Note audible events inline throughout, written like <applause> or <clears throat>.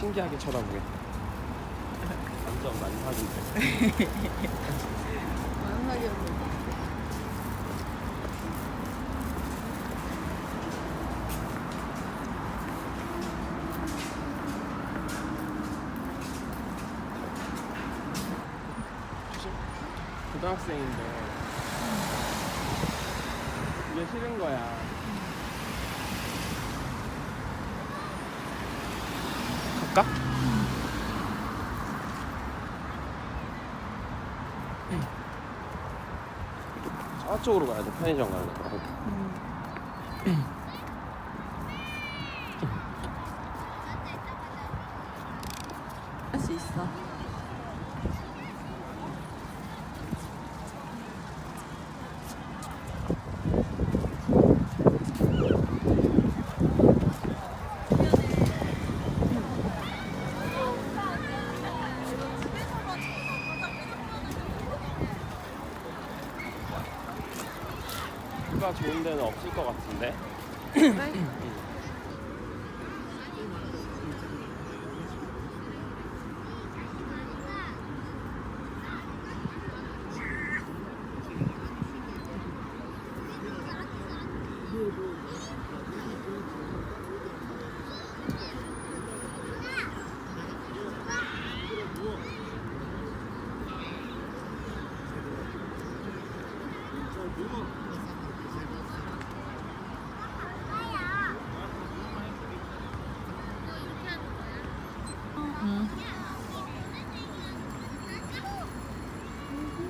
신기하게 쳐다보게. 완전 만삭인데. 만삭이 없는 고등학생인데 이게 싫은 거야. 갈까? 저 쪽으로 가야 돼. 편의점 가야 돼. 할수 있어. 뷰가 좋은 데는 없을 것 같은데. 응.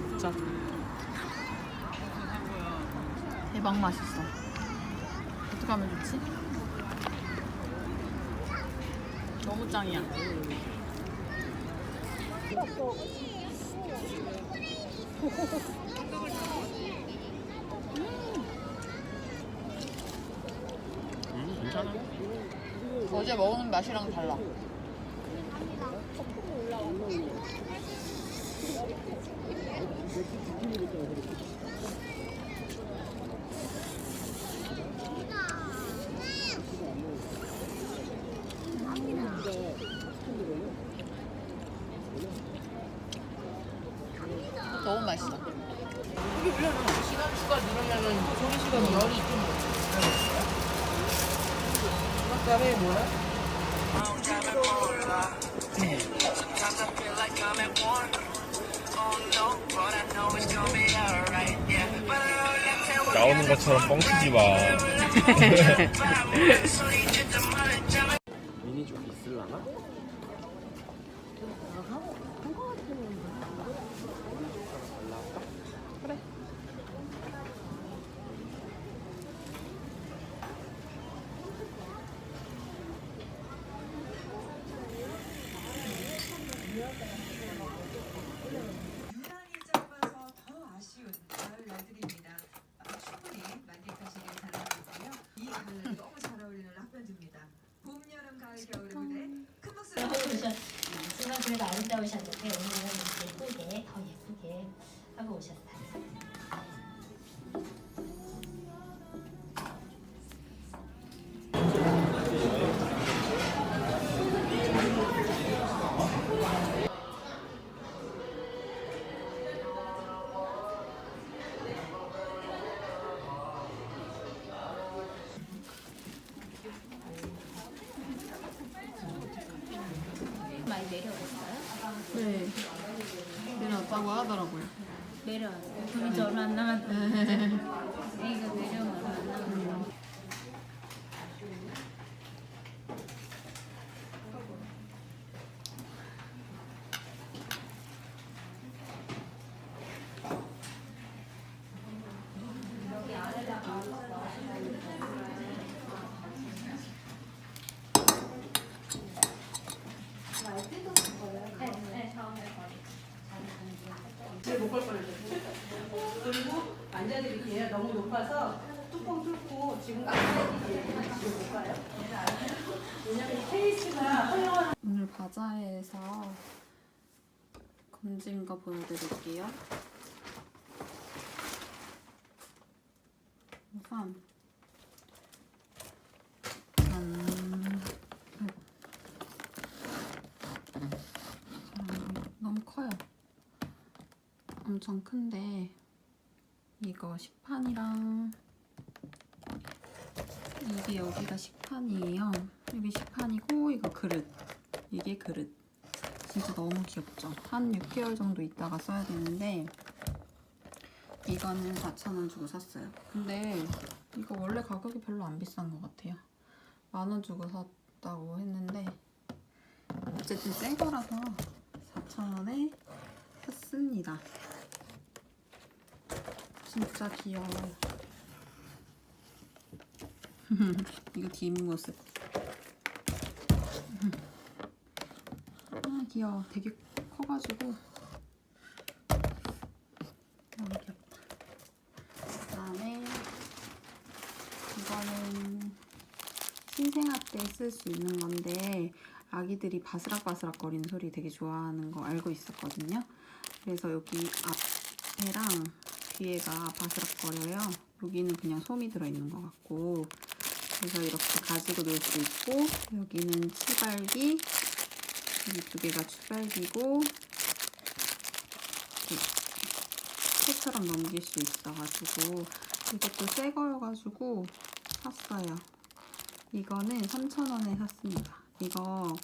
진짜 대박 맛있어. 어떻게 하면 좋지? 짱이야. 음, 괜찮아. 어제 먹은 맛이랑 달라. 너무 맛있어. 시간 추가 누르면은 조리 시간이 열이 좀 그다음에 뭐야? 나오는 것처럼 뻥치지 마. <laughs> <laughs> 미니족 있을라나? 유난히 짧아서 더 아쉬운 가을 날들입니다. 아, 충분히 만끽하시길 바라고요. 이 가을 너무 잘 어울리는 락 밴드입니다. 봄, 여름, 가을, 겨울의 무대 큰 박수로 오셨, 하지만 그래도 아름다우셨는데 오늘은 예쁘게 더 예쁘게 하고 오셨어요. 한, 한, 음, 너무 커요. 엄청 큰데 이거 식판이랑 이게 여기가 식판이에요. 여기 식판이고 이거 그릇. 이게 그릇. 진짜 너무 귀엽죠? 한 6개월 정도 있다가 써야 되는데 이거는 4,000원 주고 샀어요. 근데 이거 원래 가격이 별로 안 비싼 것 같아요. 만 원 주고 샀다고 했는데 어쨌든 새 거라서 4,000원에 샀습니다. 진짜 귀여워요. <laughs> 이거 뒷모습. <laughs> 아 귀여워. 되게 커가지고 너무 귀엽다. 그다음에 이거는 신생아 때쓸수 있는 건데 아기들이 바스락바스락 거리는 소리 되게 좋아하는 거 알고 있었거든요. 그래서 여기 앞에랑 뒤에가 바스락거려요. 여기는 그냥 솜이 들어있는 것 같고 그래서 이렇게 가지고 놀 수 있고 여기는 치발기 여기 두 개가 추발기고 이렇게 소처럼 넘길 수 있어가지고 이것도 새 거여가지고 샀어요. 이거는 3,000원에 샀습니다. 이거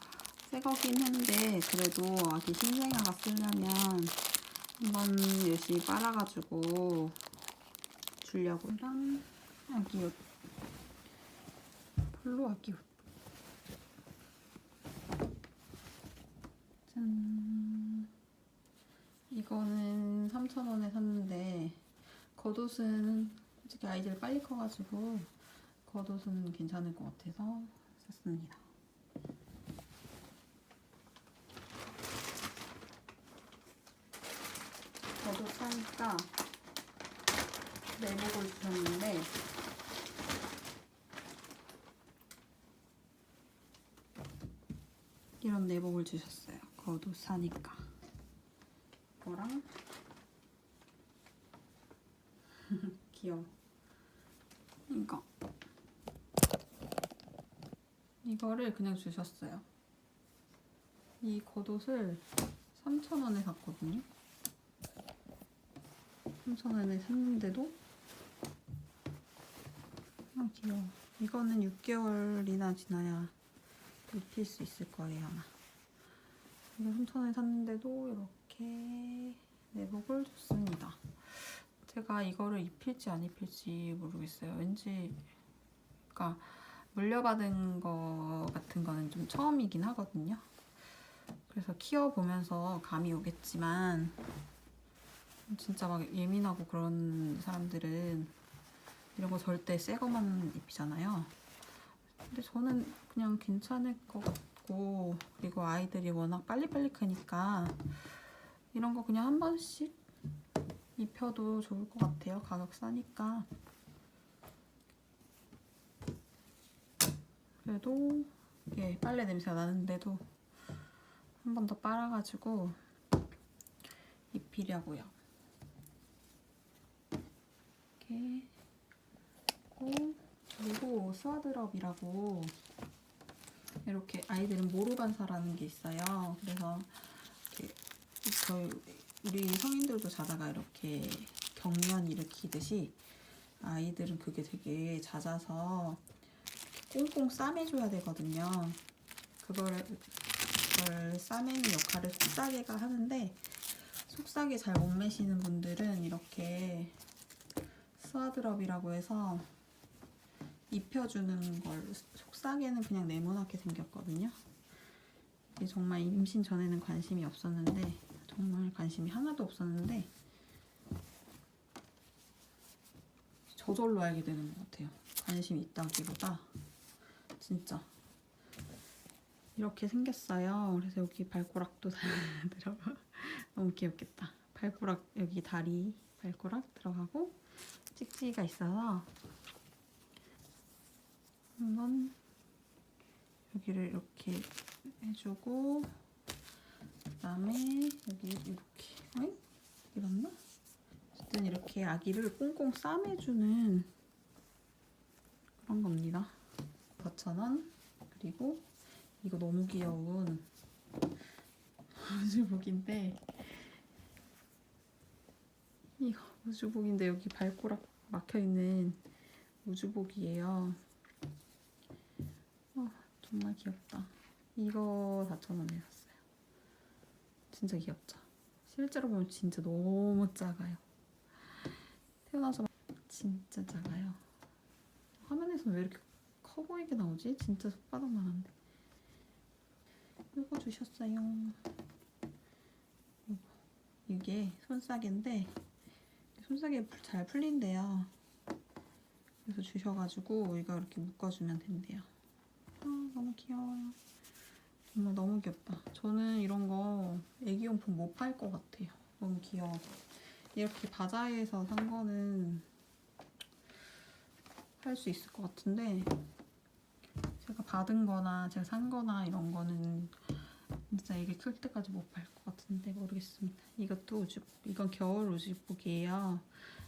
새 거긴 한데 그래도 아기 신생아가 쓰려면 한번 열심히 빨아가지고 주려고 랑 아기 옷. 폴로 아기 옷. 짠. 이거는 3,000원에 샀는데 겉옷은 솔직히 아이들 빨리 커가지고 겉옷은 괜찮을 것 같아서 샀습니다. 겉옷 사니까 내복을 주셨는데 이런 내복을 주셨어요. 겉옷 사니까 이거랑 <laughs> 귀여워. 이거 이거를 그냥 주셨어요. 이 겉옷을 3,000원에 샀거든요. 3,000원에 샀는데도 아 귀여워. 이거는 6개월이나 지나야 입힐 수 있을 거예요 아마. 이거 3,000원에 샀는데도 이렇게 내복을 줬습니다. 제가 이거를 입힐지 안 입힐지 모르겠어요. 왠지 그러니까 물려받은 거 같은 거는 좀 처음이긴 하거든요. 그래서 키워보면서 감이 오겠지만 진짜 막 예민하고 그런 사람들은 이런 거 절대 새 거만 입히잖아요. 근데 저는 그냥 괜찮을 것 같고 그리고 아이들이 워낙 빨리빨리 크니까 이런 거 그냥 한 번씩 입혀도 좋을 것 같아요. 가격 싸니까. 그래도 이게 빨래 냄새가 나는데도 한 번 더 빨아가지고 입히려고요. 이렇게 그리고 스와드럽이라고 이렇게 아이들은 모루반사라는 게 있어요. 그래서 저희 우리 성인들도 자다가 이렇게 경련 일으키듯이 아이들은 그게 되게 잦아서 꽁꽁 싸매줘야 되거든요. 그거를, 그걸 싸매는 역할을 속싸개가 하는데 속싸개 잘 못 매시는 분들은 이렇게 스와드럽이라고 해서 입혀주는 걸 속싸개는 그냥 네모나게 생겼거든요. 정말 임신 전에는 관심이 없었는데 정말 관심이 하나도 없었는데 저절로 알게 되는 것 같아요. 관심이 있다기보다 진짜 이렇게 생겼어요. 그래서 여기 발가락도 <laughs> 다 들어가 너무 귀엽겠다. 발가락 여기 다리 발가락 들어가고 찍찍이가 있어서 한번 여기를 이렇게 해주고 그다음에 여기 이렇게 어이? 이게 맞나? 어쨌든 이렇게 아기를 꽁꽁 싸매주는 그런 겁니다. 4,000원 그리고 이거 너무 귀여운 아주복인데 이거 우주복인데 여기 발꼬락 막혀 있는 우주복이에요. 어, 정말 귀엽다. 이거 4,000원에 샀어요. 진짜 귀엽죠? 실제로 보면 진짜 너무 작아요. 태어나서 진짜 작아요. 화면에서는 왜 이렇게 커 보이게 나오지? 진짜 손바닥만 한데. 이거 주셨어요. 이게 손싸개인데 손싸개 잘 풀린대요. 그래서 주셔가지고 이거 이렇게 묶어주면 된대요. 아 너무 귀여워요. 정말 너무 귀엽다. 저는 이런 거 애기용품 못 팔 것 같아요. 너무 귀여워서. 이렇게 바자회에서 산 거는 할 수 있을 것 같은데 제가 받은 거나 제가 산 거나 이런 거는 진짜 이게 클 때까지 못 팔 것 같은데 모르겠습니다. 이것도 우주, 이건 겨울 우주복이에요.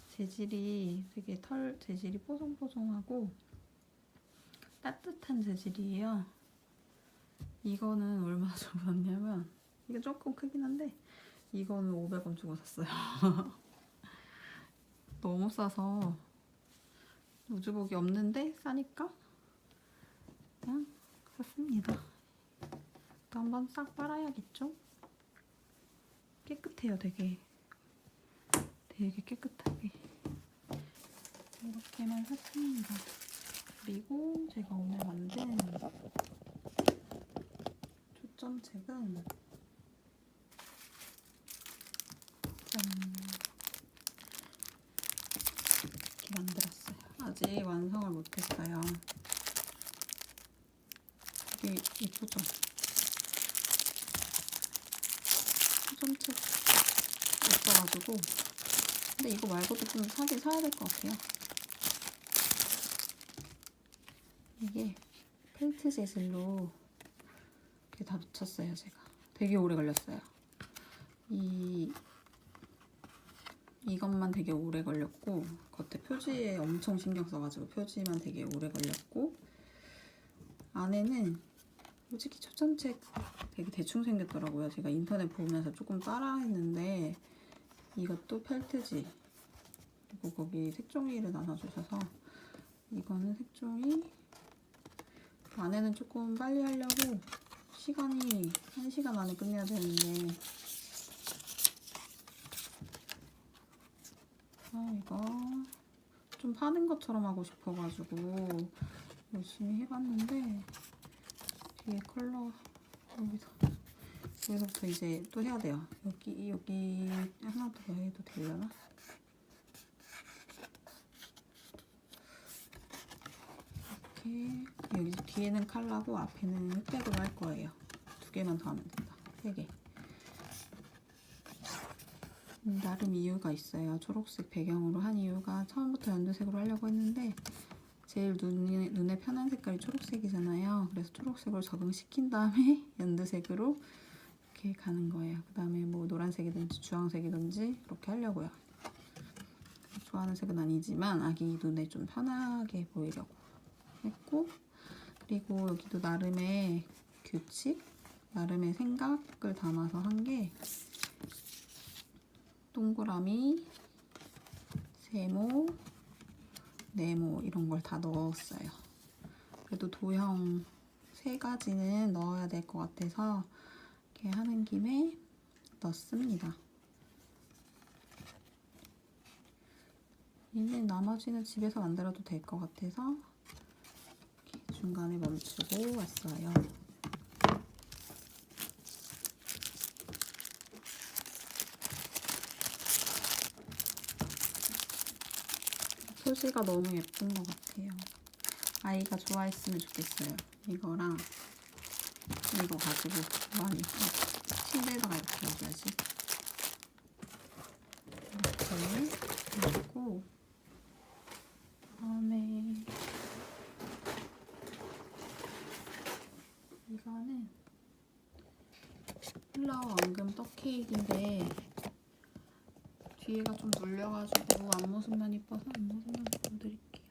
재질이 되게 털 재질이 뽀송뽀송하고 따뜻한 재질이에요. 이거는 얼마 주고 샀냐면 이게 조금 크긴 한데 이거는 500원 주고 샀어요. <laughs> 너무 싸서 우주복이 없는데 싸니까 그냥 샀습니다. 또 한 번 싹 빨아야겠죠? 깨끗해요, 되게. 되게 깨끗하게. 이렇게만 샀습니다. 그리고 제가 오늘 만든 초점책은 짠. 이렇게 만들었어요. 아직 완성을 못했어요. 되게 예쁘죠? 초점책 없어가지고 근데 이거 말고도 좀 사긴 사야 될 것 같아요. 이게 펠트 재질로 이렇게 다 붙였어요, 제가. 되게 오래 걸렸어요. 이 이것만 되게 오래 걸렸고 겉에 표지에 엄청 신경 써가지고 표지만 되게 오래 걸렸고 안에는 솔직히 초점책 되게 대충 생겼더라고요. 제가 인터넷 보면서 조금 따라했는데 이것도 펠트지. 그리고 거기 색종이를 나눠주셔서 이거는 색종이. 안에는 조금 빨리 하려고 시간이 1시간 안에 끝내야 되는데. 아 이거 좀 파는 것처럼 하고 싶어가지고 열심히 해봤는데 뒤에 컬러 여기서. 여기서부터 이제 또 해야 돼요. 여기 여기 하나 더 해도 되려나? 이렇게 여기 뒤에는 칼라고 앞에는 흑백으로 할 거예요. 두 개만 더 하면 된다. 세개. 음, 나름 이유가 있어요. 초록색 배경으로 한 이유가 처음부터 연두색으로 하려고 했는데 제일 눈에, 눈에 편한 색깔이 초록색이잖아요. 그래서 초록색으로 적응시킨 다음에 <laughs> 연두색으로 이렇게 가는 거예요. 그 다음에 뭐 노란색이든지 주황색이든지 그렇게 하려고요. 좋아하는 색은 아니지만 아기 눈에 좀 편하게 보이려고 했고 그리고 여기도 나름의 규칙, 나름의 생각을 담아서 한 게 동그라미, 세모, 네모 이런 걸 다 넣었어요. 그래도 도형 세 가지는 넣어야 될 것 같아서 이렇게 하는 김에 넣습니다. 이제 나머지는 집에서 만들어도 될 것 같아서 이렇게 중간에 멈추고 왔어요. 표지가 너무 예쁜 것 같아요. 아이가 좋아했으면 좋겠어요. 이거랑 이거 가지고 많이 침대에다가 이렇게 놔야지. 이렇게 그리고 다음에 이거는 플라워 앙금 떡 케이크인데 뒤에가 좀 눌려가지고 앞모습만 이뻐서 앞모습만 보여드릴게요.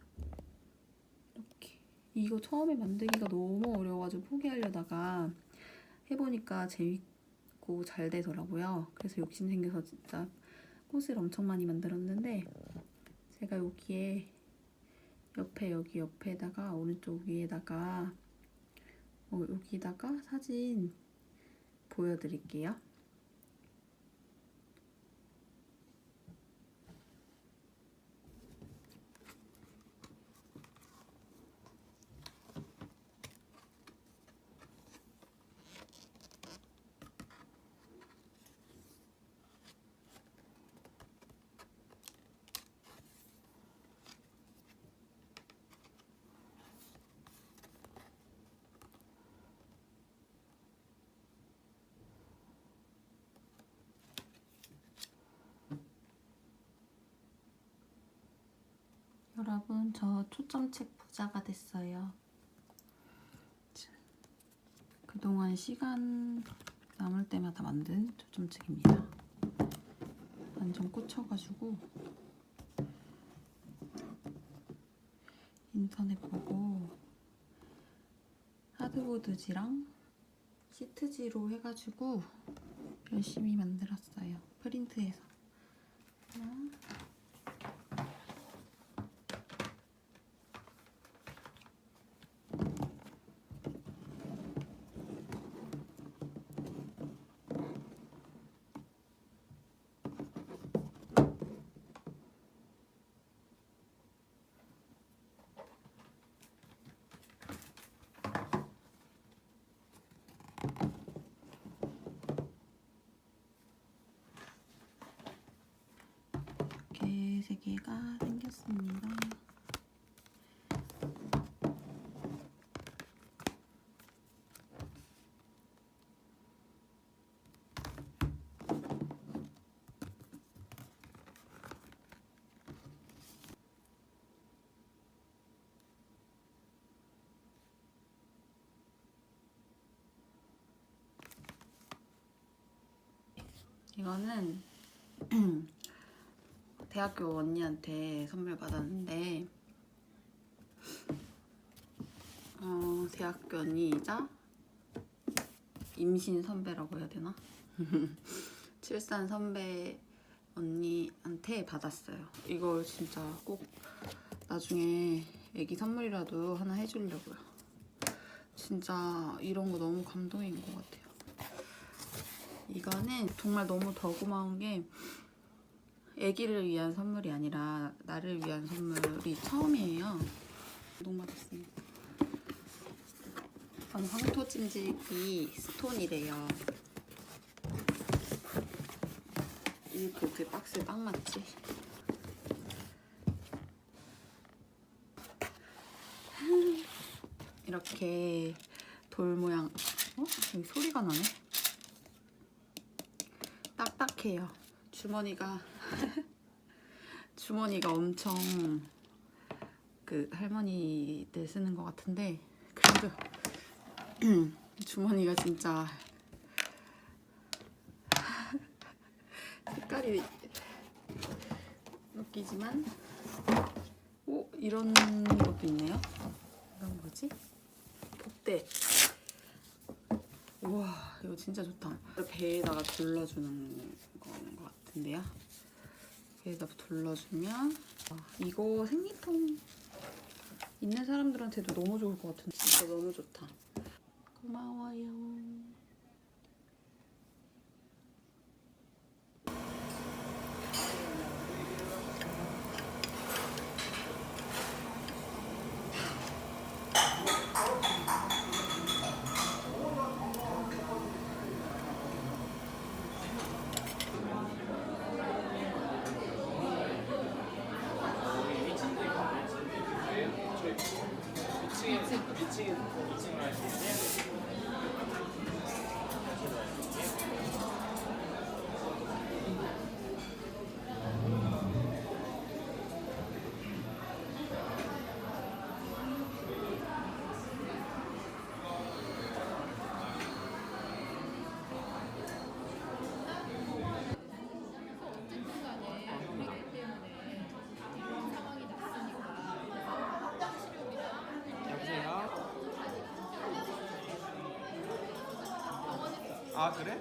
이렇게 이거 처음에 만들기가 너무 어려워가지고 포기하려다가 해보니까 재밌고 잘 되더라고요. 그래서 욕심 생겨서 진짜 꽃을 엄청 많이 만들었는데 제가 여기에 옆에 여기 옆에다가 오른쪽 위에다가 어, 여기다가 사진 보여드릴게요. 여러분 저 초점책 부자가 됐어요. 그동안 시간 남을 때마다 만든 초점책입니다. 완전 꽂혀가지고 인터넷 보고 하드보드지랑 시트지로 해가지고 열심히 만들었어요. 프린트해서. 이렇게 세 개가 생겼습니다. 이거는 <clears throat> 대학교 언니한테 선물 받았는데 어, 대학교 언니이자 임신 선배라고 해야 되나? <laughs> 출산 선배 언니한테 받았어요. 이걸 진짜 꼭 나중에 애기 선물이라도 하나 해주려고요. 진짜 이런 거 너무 감동인 것 같아요. 이거는 정말 너무 더 고마운 게 아기를 위한 선물이 아니라 나를 위한 선물이 처음이에요. 감동받았습니다. 이건 황토 찜질기 스톤이래요. 그 박스에 딱 맞지? 이렇게 돌 모양 어? 여기 소리가 나네. 딱딱해요. 주머니가 <laughs> 주머니가 엄청 그 할머니들 쓰는 것 같은데 그래도 <clears throat> 주머니가 진짜 <laughs> 색깔이 웃기지만 오 이런 것도 있네요. 이건 뭐지? 복대. 우와 이거 진짜 좋다. 배에다가 둘러주는 거인 것 같은데요. 배에다 둘러주면 아, 이거 생리통 있는 사람들한테도 너무 좋을 것 같은데 진짜 너무 좋다. 고마워요. 아 그래?